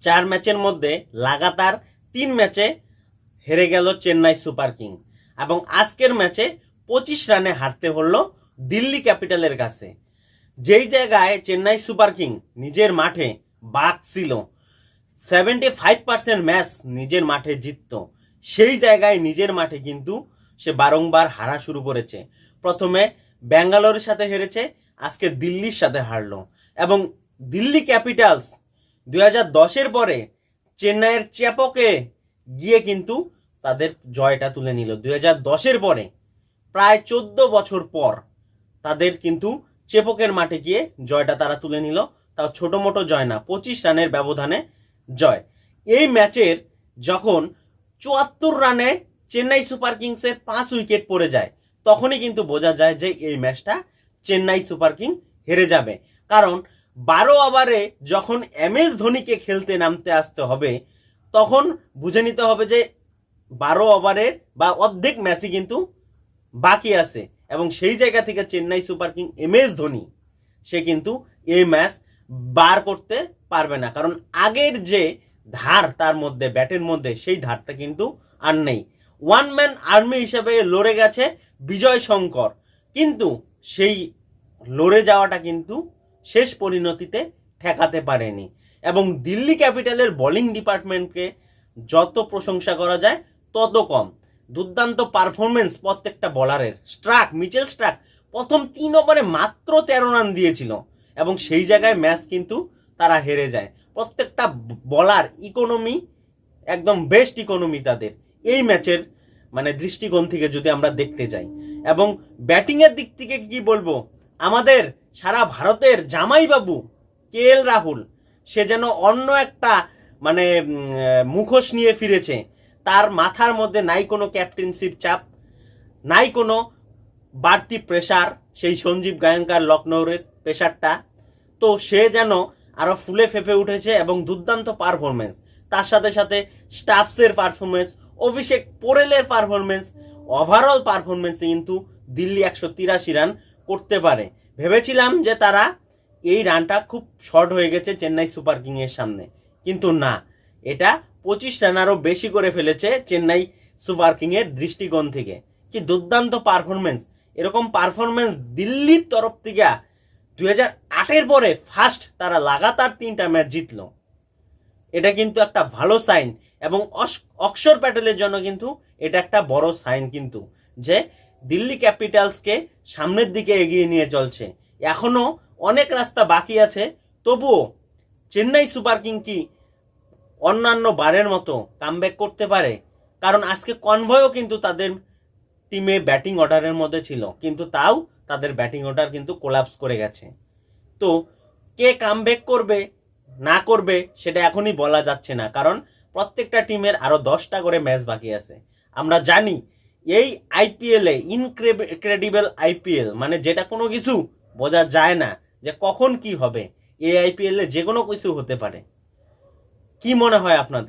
চার ম্যাচের মধ্যে লাগাতার তিন ম্যাচে হেরে গেল চেন্নাই সুপার কিং। এবং আজকের ম্যাচে পঁচিশ রানে হারতে হলো দিল্লি ক্যাপিটালের কাছে। যেই জায়গায় চেন্নাই সুপার কিং নিজের মাঠে বাক ছিল সেভেন্টি ফাইভ পার্সেন্ট ম্যাচ নিজের মাঠে জিততো। সেই জায়গায় নিজের মাঠে কিন্তু সে বারংবার হারা শুরু করেছে। প্রথমে ব্যাঙ্গালোরের সাথে হেরেছে, আজকে দিল্লির সাথে হারলো। এবং দিল্লি ক্যাপিটালস দুই হাজার দশের পরে চেন্নাইয়ের চেপকে গিয়ে কিন্তু তাদের জয়টা তুলে নিল। দুই হাজার দশের পরে প্রায় চোদ্দ বছর পর তাদের কিন্তু চেপকের মাঠে গিয়ে জয়টা তারা তুলে নিল। তাও ছোট মোটো জয় না, পঁচিশ রানের ব্যবধানে জয়। এই ম্যাচের যখন চুয়াত্তর রানে চেন্নাই সুপার কিংসের পাঁচ উইকেট পড়ে যায়, তখনই কিন্তু বোঝা যায় যে এই ম্যাচটা চেন্নাই সুপার কিং হেরে যাবে। কারণ বারো ওভারে যখন এম এস ধোনিকে খেলতে নামতে আসতে হবে, তখন বুঝে নিতে হবে যে বারো ওভারের বা অর্ধেক ম্যাচই কিন্তু বাকি আছে। এবং সেই জায়গা থেকে Chennai super king M S Dhoni, সে কিন্তু এই ম্যাচ বার করতে পারবে না। কারণ আগের যে ধার তার মধ্যে, ব্যাটের মধ্যে, সেই ধারটা কিন্তু আর নেই। ওয়ান ম্যান আর্মি হিসেবে লড়ে গেছে বিজয় শঙ্কর, কিন্তু সেই লড়ে যাওয়াটা কিন্তু শেষ পরিণতিতে ঠেকাতে পারেনি। এবং দিল্লি ক্যাপিটালের বোলিং ডিপার্টমেন্টকে যত প্রশংসা করা যায়, তত কম। দুর্দান্ত পারফরমেন্স প্রত্যেকটা বলারের। স্ট্রাক, মিচেল স্ট্রাক প্রথম তিন ওভারে মাত্র তেরো রান দিয়েছিল এবং সেই জায়গায় ম্যাচ কিন্তু তারা হেরে যায়। প্রত্যেকটা বলার ইকোনমি একদম বেস্ট ইকোনমি তাদের। এই ম্যাচের মানে দৃষ্টিকোণ থেকে যদি আমরা দেখতে যাই। এবং ব্যাটিংয়ের দিক থেকে কি বলব? আমাদের সারা ভারতের জামাইবাবু কে এল রাহুল, সে যেন অন্য একটা মানে মুখোশ নিয়ে ফিরেছে। তার মাথার মধ্যে নাই কোনো ক্যাপ্টেন্সির চাপ, নাই কোনো বাড়তি প্রেশার সেই সঞ্জীব গায়ঙ্কার লখনৌরের প্রেশারটা তো সে যেন আরও ফুলে ফেপে উঠেছে এবং দুর্দান্ত পারফরমেন্স তার সাথে সাথে স্টাফসের পারফরমেন্স অভিষেক পোরেলের পারফরমেন্স ওভারঅল পারফরমেন্সে কিন্তু দিল্লি একশো তিরাশি রান করতে পারে। ভেবেছিলাম যে তারা এই রানটা খুব শর্ট হয়ে গেছে চেন্নাই সুপার কিং এর সামনে। কিন্তু না, এটা পঁচিশ রান আরও বেশি করে ফেলেছে চেন্নাই সুপার কিং এর দৃষ্টিকোণ থেকে। কি দুর্দান্ত পারফরমেন্স এরকম পারফরমেন্স দিল্লির তরফ থেকে দুই হাজার আটের পরে ফার্স্ট তারা লাগাতার তিনটা ম্যাচ জিতলো। এটা কিন্তু একটা ভালো সাইন এবং অক্ষর প্যাটেলের জন্য কিন্তু এটা একটা বড় সাইন কিন্তু যে দিল্লি ক্যাপিটালসকে সামনের দিকে এগিয়ে নিয়ে চলছে। এখনও অনেক রাস্তা বাকি আছে, তবুও চেন্নাই সুপার কিং কি অন্যান্য বারের মতো কামব্যাক করতে পারে? কারণ আজকে কনভয়ও কিন্তু তাদের টিমে ব্যাটিং অর্ডারের মধ্যে ছিল, কিন্তু তাও তাদের ব্যাটিং অর্ডার কিন্তু কোলাপস করে গেছে। তো কে কামব্যাক করবে, না করবে, সেটা এখনই বলা যাচ্ছে না, কারণ প্রত্যেকটা টিমের আরও দশটা করে ম্যাচ বাকি আছে। আমরা জানি এই আইপিএল ইনক্রেডিবল আইপিএল মানে যেটা কোনো কিছু বোঝা যায় না যে কখন কি হবে। এই আইপিএল যে কোনো কিছু হতে পারে। কি মনে হয় আপনাদের?